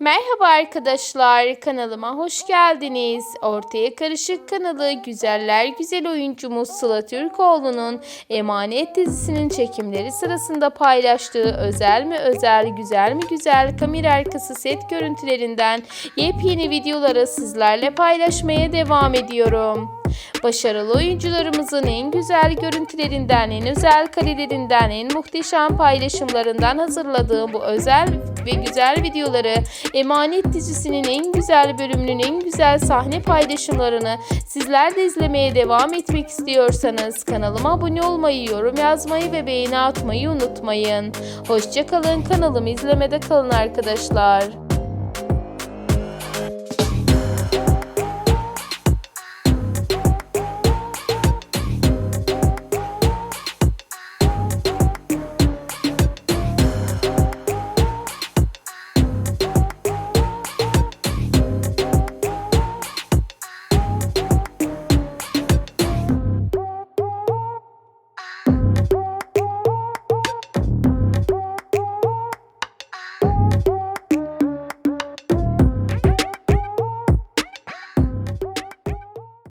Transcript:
Merhaba arkadaşlar, kanalıma hoş geldiniz. Ortaya Karışık kanalı güzeller güzel oyuncumuz Sıla Türkoğlu'nun Emanet dizisinin çekimleri sırasında paylaştığı özel mi özel, güzel mi güzel kamera arkası set görüntülerinden yepyeni videoları sizlerle paylaşmaya devam ediyorum. Başarılı oyuncularımızın en güzel görüntülerinden, en özel karelerinden, en muhteşem paylaşımlarından hazırladığım bu özel ve güzel videoları Emanet dizisinin en güzel bölümünün en güzel sahne paylaşımlarını sizler de izlemeye devam etmek istiyorsanız kanalıma abone olmayı, yorum yazmayı ve beğeni atmayı unutmayın. Hoşçakalın kanalımı izlemede kalın arkadaşlar.